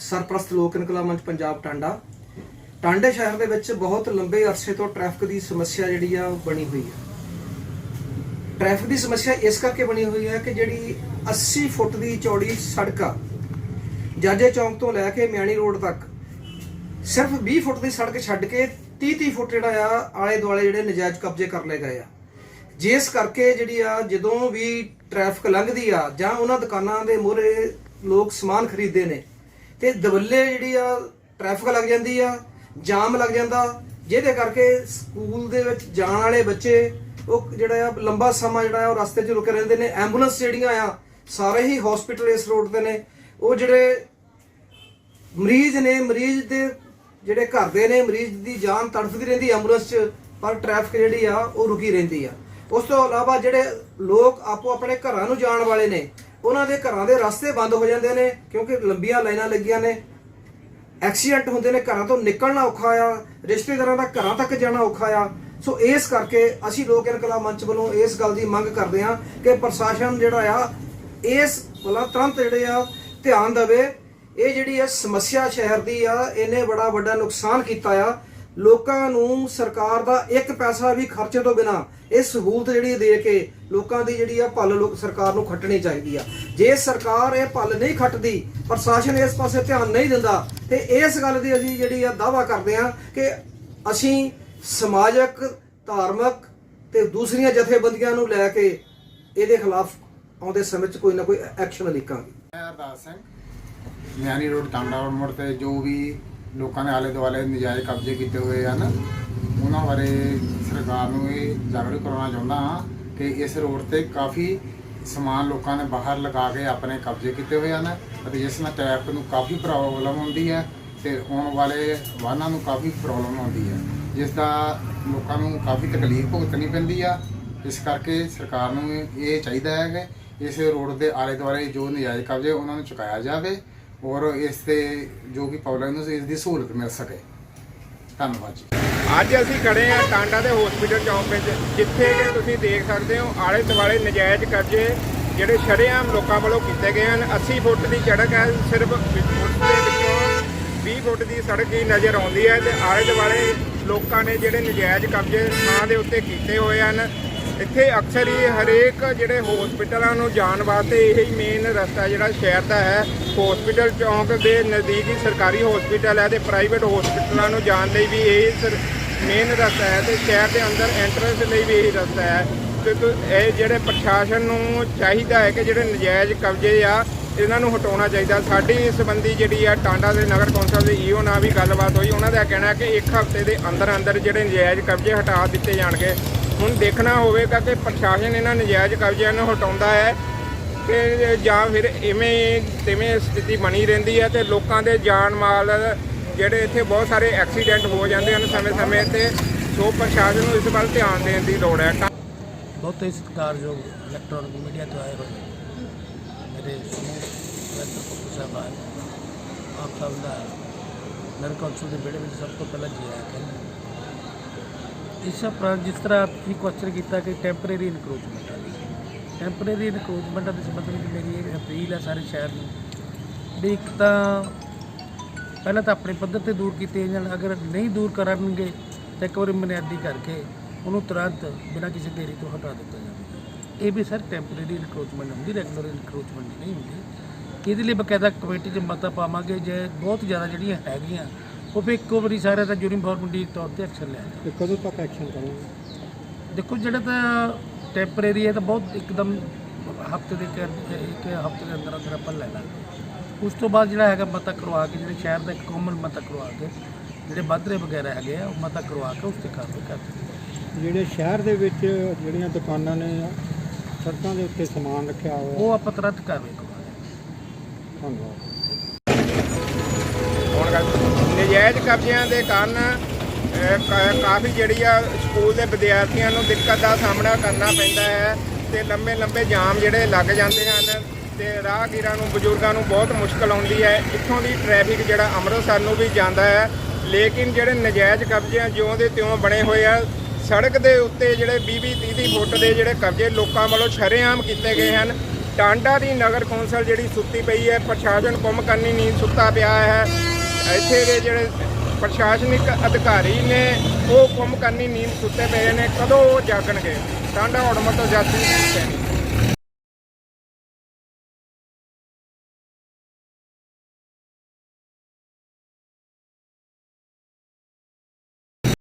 ਸਰਪ੍ਰਸਤ ਲੋਕ ਇਨਕਲਾਬ ਮੰਚ ਪੰਜਾਬ ਟਾਂਡਾ। ਟਾਂਡੇ ਸ਼ਹਿਰ ਦੇ ਵਿੱਚ ਬਹੁਤ ਲੰਬੇ ਅਰਸੇ ਤੋਂ ਟ੍ਰੈਫਿਕ ਦੀ ਸਮੱਸਿਆ ਜਿਹੜੀ ਆ, ਉਹ ਬਣੀ ਹੋਈ ਹੈ ਟ੍ਰੈਫਿਕ ਦੀ ਸਮੱਸਿਆ ਇਸ ਕਰਕੇ ਬਣੀ ਹੋਈ ਹੈ ਕਿ ਜਿਹੜੀ 80 ਫੁੱਟ ਦੀ ਚੌੜੀ ਸੜਕ ਆ, ਜਾਜੇ ਚੌਂਕ ਤੋਂ ਲੈ ਕੇ ਮਿਆਣੀ ਰੋਡ ਤੱਕ, ਸਿਰਫ 20 ਫੁੱਟ ਦੀ ਸੜਕ ਛੱਡ ਕੇ 30 30 ਫੁੱਟ ਜਿਹੜਾ ਆ ਆਲੇ ਦੁਆਲੇ ਜਿਹੜੇ ਨਜਾਇਜ਼ ਕਬਜ਼ੇ ਕਰ ਲਏ ਗਏ ਆ। ਜਿਸ ਕਰਕੇ ਜਿਹੜੀ ਆ, ਜਦੋਂ ਵੀ ਟ੍ਰੈਫਿਕ ਲੰਘਦੀ ਆ ਜਾਂ ਉਹਨਾਂ ਦੁਕਾਨਾਂ ਦੇ ਮੂਹਰੇ ਲੋਕ ਸਮਾਨ ਖਰੀਦਦੇ ਨੇ ਤੇ ਦਵੱਲੇ ਜਿਹੜੀ ਆ ਟ੍ਰੈਫਿਕ ਲੱਗ ਜਾਂਦੀ ਆ, ਜਾਮ ਲੱਗ ਜਾਂਦਾ। ਜਿਹਦੇ ਕਰਕੇ ਸਕੂਲ ਦੇ ਵਿੱਚ ਜਾਣ ਵਾਲੇ ਬੱਚੇ, ਉਹ ਜਿਹੜਾ ਆ, ਲੰਬਾ ਸਮਾਂ ਜਿਹੜਾ ਆ, ਉਹ ਰਸਤੇ 'ਚ ਰੁਕੇ ਰਹਿੰਦੇ ਨੇ। ਐਂਬੂਲੈਂਸ ਜਿਹੜੀਆਂ ਆ, ਸਾਰੇ ਹੀ ਹਸਪੀਟਲ ਇਸ ਰੋਡ ਤੇ ਨੇ। ਉਹ ਜਿਹੜੇ ਮਰੀਜ਼ ਨੇ, ਮਰੀਜ਼ ਦੇ ਜਿਹੜੇ ਘਰ ਦੇ ਨੇ, ਮਰੀਜ਼ ਦੀ ਜਾਨ ਤੜਫਦੀ ਰਹਿੰਦੀ ਐਂਬੂਲੈਂਸ 'ਚ, ਪਰ ਟ੍ਰੈਫਿਕ ਜਿਹੜੀ ਆ, ਉਹ ਰੁਕੀ ਰਹਿੰਦੀ ਆ। ਉਸ ਤੋਂ ਇਲਾਵਾ ਜਿਹੜੇ ਲੋਕ ਆਪੋ ਆਪਣੇ ਘਰਾਂ ਨੂੰ ਜਾਣ ਵਾਲੇ ਨੇ ਉਹਨਾਂ ਦੇ ਘਰਾਂ ਦੇ ਰਸਤੇ ਬੰਦ ਹੋ ਜਾਂਦੇ ਨੇ, ਕਿਉਂਕਿ ਲੰਬੀਆਂ ਲਾਈਨਾਂ ਲੱਗੀਆਂ ਨੇ। ਐਕਸੀਡੈਂਟ ਹੁੰਦੇ ਨੇ, ਘਰਾਂ ਤੋਂ ਨਿਕਲਣਾ ਔਖਾ ਆ, ਰਿਸ਼ਤੇਦਾਰਾਂ ਦਾ ਘਰਾਂ ਤੱਕ ਜਾਣਾ ਔਖਾ ਆ। ਸੋ ਇਸ ਕਰਕੇ ਅਸੀਂ ਲੋਕ ਇਨਕਲਾਬ ਮੰਚ ਵੱਲੋਂ ਇਸ ਗੱਲ ਦੀ ਮੰਗ ਕਰਦੇ ਹਾਂ ਕਿ ਪ੍ਰਸ਼ਾਸਨ ਜਿਹੜਾ ਆ, ਇਸ ਵੱਲ ਤੁਰੰਤ ਜਿਹੜੇ ਆ, ਧਿਆਨ ਦੇਵੇ। ਇਹ ਜਿਹੜੀ ਆ ਸਮੱਸਿਆ ਸ਼ਹਿਰ ਦੀ ਆ, ਇਹਨੇ ਬੜਾ ਵੱਡਾ ਨੁਕਸਾਨ ਕੀਤਾ ਆ। ਲੋਕਾਂ ਨੂੰ ਸਰਕਾਰ ਦਾ ਇੱਕ ਪੈਸਾ ਵੀ ਖਰਚੇ ਤੋਂ ਬਿਨਾ ਇਹ ਸਹੂਲਤ ਜਿਹੜੀ ਦੇ ਕੇ ਲੋਕਾਂ ਦੀ ਜਿਹੜੀ ਆ ਭੱਲ ਲੋਕ ਸਰਕਾਰ ਨੂੰ ਖੱਟਣੀ ਚਾਹੀਦੀ ਆ। ਜੇ ਸਰਕਾਰ ਇਹ ਭੱਲ ਨਹੀਂ ਖੱਟਦੀ, ਪ੍ਰਸ਼ਾਸਨ ਇਸ ਪਾਸੇ ਧਿਆਨ ਨਹੀਂ ਦਿੰਦਾ, ਤੇ ਇਸ ਗੱਲ ਦੀ ਅਸੀਂ ਜਿਹੜੀ ਆ ਦਾਵਾ ਕਰਦੇ ਆ ਕਿ ਅਸੀਂ ਸਮਾਜਿਕ, ਧਾਰਮਿਕ ਤੇ ਦੂਸਰੀਆਂ ਜਥੇਬੰਦੀਆਂ ਨੂੰ ਲੈ ਕੇ ਇਹਦੇ ਖਿਲਾਫ ਆਉਂਦੇ ਸਮੇਂ 'ਚ ਕੋਈ ਨਾ ਕੋਈ ਐਕਸ਼ਨ ਲਿਖਾਂਗੇ ਮੈਂ ਅਰਦਾਸ ਸਿੰਘ ਮਿਆਨੀ ਰੋਡ ਟਾਂਡਾ ਰੋਡ ਮੋੜ ਤੇ ਜੋ ਵੀ ਲੋਕਾਂ ਨੇ ਆਲੇ ਦੁਆਲੇ ਨਜਾਇਜ਼ ਕਬਜ਼ੇ ਕੀਤੇ ਹੋਏ ਹਨ। ਉਹਨਾਂ ਬਾਰੇ ਸਰਕਾਰ ਨੂੰ ਇਹ ਜਾਗਰੂਕ ਕਰਾਉਣਾ ਚਾਹੁੰਦਾ ਹਾਂ ਕਿ ਇਸ ਰੋਡ ਤੇ ਕਾਫੀ ਸਮਾਨ ਲੋਕਾਂ ਨੇ ਬਾਹਰ ਲਗਾ ਕੇ ਆਪਣੇ ਕਬਜ਼ੇ ਕੀਤੇ ਹੋਏ ਹਨ ਅਤੇ ਜਿਸ ਨਾਲ ਟ੍ਰੈਫਿਕ ਨੂੰ ਕਾਫੀ ਪ੍ਰੋਬਲਮ ਹੁੰਦੀ ਹੈ ਤੇ ਆਉਣ ਵਾਲੇ ਵਾਹਨਾਂ ਨੂੰ ਕਾਫੀ ਪ੍ਰੋਬਲਮ ਆਉਂਦੀ ਹੈ। ਜਿਸ ਦਾ ਲੋਕਾਂ ਨੂੰ ਕਾਫੀ ਤਕਲੀਫ ਭੁਗਤਣੀ ਪੈਂਦੀ ਆ। ਇਸ ਕਰਕੇ ਸਰਕਾਰ ਨੂੰ ਇਹ ਚਾਹੀਦਾ ਹੈ ਕਿ ਇਸ ਰੋਡ ਦੇ ਆਲੇ ਦੁਆਲੇ ਜੋ ਨਜਾਇਜ਼ ਕਬਜ਼ੇ ਉਹਨਾਂ ਨੂੰ ਚੁਕਾਇਆ ਜਾਵੇ ਔਰ ਇਸ ਤੇ ਜੋ ਕਿ ਪਬਲਿਕ ਨੂੰ ਇਸ ਦੀ ਸਹੂਲਤ ਮਿਲ ਸਕੇ। ਧੰਨਵਾਦ ਜੀ। ਅੱਜ ਅਸੀਂ ਖੜੇ ਆ ਟਾਂਡਾ ਦੇ ਹਸਪੀਟਲ ਚੌਂਕ ਵਿੱਚ, ਜਿੱਥੇ ਕਿ ਤੁਸੀਂ ਦੇਖ ਸਕਦੇ ਹੋ ਆਲੇ ਦੁਆਲੇ ਨਜਾਇਜ਼ ਕਬਜ਼ੇ ਜਿਹੜੇ ਸ਼ਰੇਆਮ ਲੋਕਾਂ ਵੱਲੋਂ ਕੀਤੇ ਗਏ ਹਨ। 80 ਫੁੱਟ ਦੀ ਸੜਕ ਹੈ, ਸਿਰਫ ਦੇ ਵਿੱਚੋਂ 20 ਫੁੱਟ ਦੀ ਸੜਕ ਹੀ ਨਜ਼ਰ ਆਉਂਦੀ ਹੈ ਤੇ ਆਲੇ ਦੁਆਲੇ ਲੋਕਾਂ ਨੇ ਜਿਹੜੇ ਨਜਾਇਜ਼ ਕਬਜ਼ੇ ਥਾਂ ਦੇ ਉੱਤੇ ਕੀਤੇ ਹੋਏ ਹਨ ਇੱਥੇ ਅਕਸਰ ਹੀ ਹਰੇਕ ਜਿਹੜੇ ਹਸਪੀਟਲਾਂ ਨੂੰ ਜਾਣ ਵਾਸਤੇ ਇਹ ਹੀ ਮੇਨ ਰਸਤਾ ਜਿਹੜਾ ਸ਼ਹਿਰ ਦਾ ਹੈ। ਹਸਪੀਟਲ ਚੌਂਕ ਦੇ ਨਜ਼ਦੀਕ ਹੀ ਸਰਕਾਰੀ ਹਸਪੀਟਲ ਹੈ ਤੇ ਪ੍ਰਾਈਵੇਟ ਹਸਪੀਟਲਾਂ ਨੂੰ ਜਾਣ ਲਈ ਵੀ ਇਹ ਮੇਨ ਰਸਤਾ ਹੈ ਤੇ ਸ਼ਹਿਰ ਦੇ ਅੰਦਰ ਐਂਟਰੈਂਸ ਲਈ ਵੀ ਇਹ ਰਸਤਾ ਹੈ। ਤੇ ਇਹ ਜਿਹੜੇ ਪ੍ਰਸ਼ਾਸਨ ਨੂੰ ਚਾਹੀਦਾ ਹੈ ਕਿ ਜਿਹੜੇ ਨਜਾਇਜ਼ ਕਬਜ਼ੇ ਆ, ਇਹਨਾਂ ਨੂੰ ਹਟਾਉਣਾ ਚਾਹੀਦਾ। ਸਾਡੀ ਇਸ ਸੰਬੰਧੀ ਜਿਹੜੀ ਆ ਟਾਂਡਾ ਦੇ ਨਗਰ ਕੌਂਸਲ ਦੇ ਈਓ ਨਾਲ ਵੀ ਗੱਲਬਾਤ ਹੋਈ। ਉਹਨਾਂ ਦਾ ਕਹਿਣਾ ਕਿ ਇੱਕ ਹਫ਼ਤੇ ਦੇ ਅੰਦਰ ਅੰਦਰ ਜਿਹੜੇ ਨਜਾਇਜ਼ ਕਬਜ਼ੇ ਹਟਾ ਦਿੱਤੇ ਜਾਣਗੇ। ਹੁਣ ਦੇਖਣਾ ਹੋਵੇਗਾ ਕਿ ਪ੍ਰਸ਼ਾਸਨ ਇਹਨਾਂ ਨਜਾਇਜ਼ ਕਬਜ਼ਿਆਂ ਨੂੰ ਹਟਾਉਂਦਾ ਹੈ ਕਿ ਜਾਂ ਫਿਰ ਇਵੇਂ ਤਿਵੇਂ ਸਥਿਤੀ ਬਣੀ ਰਹਿੰਦੀ ਹੈ ਤੇ ਲੋਕਾਂ ਦੇ ਜਾਨ ਮਾਲ ਜਿਹੜੇ ਇੱਥੇ ਬਹੁਤ ਸਾਰੇ ਐਕਸੀਡੈਂਟ ਹੋ ਜਾਂਦੇ ਹਨ ਸਮੇਂ-ਸਮੇਂ ਤੇ, ਸੋ ਪ੍ਰਸ਼ਾਸਨ ਨੂੰ ਇਸ ਵੱਲ ਧਿਆਨ ਦੇਣ ਦੀ ਲੋੜ ਹੈ। ਬਹੁਤ ਹੀ ਸਤਿਕਾਰਯੋਗ ਇਲੈਕਟ੍ਰੋਨਿਕ ਮੀਡੀਆ ਤੋਂ ਆਏ ਹੋਏ ਮੇਰੇ ਸਮੂਹ ਸਾਹਿਬਾਨ ਆਪ ਸਭ ਦਾ ਨਗਰ ਕੌਂਸਲ ਦੇ ਵਿਹੜੇ ਵਿੱਚ ਸਭ ਤੋਂ ਪਹਿਲਾਂ ਜੀ ਆਇਆ ਕਹਿੰਦਾ ਇਸ ਉਪਰੰਤ ਜਿਸ ਤਰ੍ਹਾਂ ਤੁਸੀਂ ਕੁਐਸਚਨ ਕੀਤਾ ਕਿ ਟੈਂਪਰੇਰੀ ਇਨਕਰੋਚਮੈਂਟ ਆ। ਟੈਂਪਰੇਰੀ ਇਨਕਰੋਚਮੈਂਟ ਦੇ ਸੰਬੰਧ ਵਿੱਚ ਮੇਰੀ ਇਹ ਅਪੀਲ ਹੈ ਸਾਰੇ ਸ਼ਹਿਰ ਨੂੰ ਵੀ ਇੱਕ ਤਾਂ ਪਹਿਲਾਂ ਤਾਂ ਆਪਣੇ ਪੱਧਰ ਤੇ ਦੂਰ ਕੀਤੇ ਜਾਣ, ਅਗਰ ਨਹੀਂ ਦੂਰ ਕਰਨਗੇ ਤਾਂ ਇੱਕ ਵਾਰੀ ਬੁਨਿਆਦੀ ਕਰਕੇ ਉਹਨੂੰ ਤੁਰੰਤ ਬਿਨਾਂ ਕਿਸੇ ਦੇਰੀ ਤੋਂ ਹਟਾ ਦਿੱਤਾ ਜਾਵੇ। ਇਹ ਵੀ ਸਰ ਟੈਂਪਰੇਰੀ ਇਨਕਰੋਚਮੈਂਟ ਹੁੰਦੀ ਰੈਗੂਲਰ ਇਨਕਰੋਚਮੈਂਟ ਨਹੀਂ ਹੁੰਦੀ। ਇਹਦੇ ਲਈ ਬਕਾਇਦਾ ਕਮੇਟੀ 'ਚ ਮਤਾ ਪਾਵਾਂਗੇ, ਜੇ ਬਹੁਤ ਜ਼ਿਆਦਾ ਜਿਹੜੀਆਂ ਹੈਗੀਆਂ ਉਹ ਫਿਰ ਇੱਕੋ ਵਾਰੀ ਸਾਰਿਆਂ ਦਾ ਯੂਨੀਫਾਰਮਲੀ ਤੌਰ ਤੇ ਐਕਸ਼ਨ ਲਿਆ। ਤੇ ਕਦੋਂ ਤੱਕ ਐਕਸ਼ਨ ਕਰੋਗੇ? ਦੇਖੋ ਜਿਹੜਾ ਤਾਂ ਟੈਂਪਰੇਰੀ ਹੈ ਤਾਂ ਬਹੁਤ ਇੱਕਦਮ ਹਫ਼ਤੇ ਦੇ ਕਰ ਇੱਕ ਹਫ਼ਤੇ ਦੇ ਅੰਦਰ ਅੰਦਰ ਆਪਾਂ ਲੈ ਲਾਂਗੇ। ਉਸ ਤੋਂ ਬਾਅਦ ਜਿਹੜਾ ਹੈਗਾ ਮਤਾ ਕਰਵਾ ਕੇ ਜਿਹੜੇ ਸ਼ਹਿਰ ਦਾ ਇੱਕ ਕਾਮਨ ਮਤਾ ਕਰਵਾ ਕੇ ਜਿਹੜੇ ਬਾਦਰੇ ਵਗੈਰਾ ਹੈਗੇ ਆ ਉਹ ਮਤਾ ਕਰਵਾ ਕੇ ਉਸ ਤੇ ਕਾਰਵਾਈ ਕਰ ਦਿੱਤੀ ਜਿਹੜੇ ਸ਼ਹਿਰ ਦੇ ਵਿੱਚ ਜਿਹੜੀਆਂ ਦੁਕਾਨਾਂ ਨੇ ਸੜਕਾਂ ਦੇ ਉੱਤੇ ਸਮਾਨ ਰੱਖਿਆ ਹੋਇਆ। ਉਹ ਆਪਾਂ ਤੁਰੰਤ ਕਾਰਵਾਈ ਕਰਾਂਗੇ ਧੰਨਵਾਦ। ਨਜਾਇਜ਼ ਕਬਜ਼ਿਆਂ ਦੇ ਕਾਰਨ ਅਹ, ਕਾਫੀ ਜਿਹੜੀ ਆ ਸਕੂਲ ਦੇ ਵਿਦਿਆਰਥੀਆਂ ਨੂੰ ਦਿੱਕਤ ਦਾ ਸਾਹਮਣਾ ਕਰਨਾ ਪੈਂਦਾ ਹੈ ਤੇ ਲੰਬੇ ਲੰਬੇ ਜਾਮ ਜਿਹੜੇ ਲੱਗ ਜਾਂਦੇ ਹਨ ਤੇ ਰਾਹਗੀਰਾਂ ਨੂੰ ਬਜ਼ੁਰਗਾਂ ਨੂੰ ਬਹੁਤ ਮੁਸ਼ਕਲ ਆਉਂਦੀ ਹੈ। ਇੱਥੋਂ ਦੀ ਟ੍ਰੈਫਿਕ ਜਿਹੜਾ ਅੰਮ੍ਰਿਤਸਰ ਨੂੰ ਵੀ ਜਾਂਦਾ ਹੈ ਲੇਕਿਨ ਜਿਹੜੇ ਨਜਾਇਜ਼ ਕਬਜ਼ੇ ਜਿਉਂ ਦੇ ਤਿਉਂ ਬਣੇ ਹੋਏ ਆ ਸੜਕ ਦੇ ਉੱਤੇ ਜਿਹੜੇ 20 20 30 30 ਫੁੱਟ ਦੇ ਜਿਹੜੇ ਕਬਜ਼ੇ ਲੋਕਾਂ ਵੱਲੋਂ ਸ਼ਰੇਆਮ ਕੀਤੇ ਗਏ ਹਨ। ਟਾਂਡਾ ਦੀ ਨਗਰ ਕੌਂਸਲ ਜਿਹੜੀ ਸੁੱਤੀ ਪਈ ਹੈ ਪ੍ਰਸ਼ਾਸਨ ਕੁੰਮ ਕਰਨੀ ਨੀਂਦ ਸੁੱਤਾ ਪਿਆ ਹੈ। ਇੱਥੇ ਦੇ ਜਿਹੜੇ ਪ੍ਰਸ਼ਾਸਨਿਕ ਅਧਿਕਾਰੀ ਨੇ, ਉਹ ਕੁੰਮ ਕਰਨੀ ਨੀਂਦ ਸੁੱਤੇ ਪਏ ਨੇ, ਕਦੋਂ ਉਹ ਜਾਗਣਗੇ? ਟਾਂਡਾ ਉੜਮਤ ਤੋਂ ਜਾਤੀ ਸੈਣੀ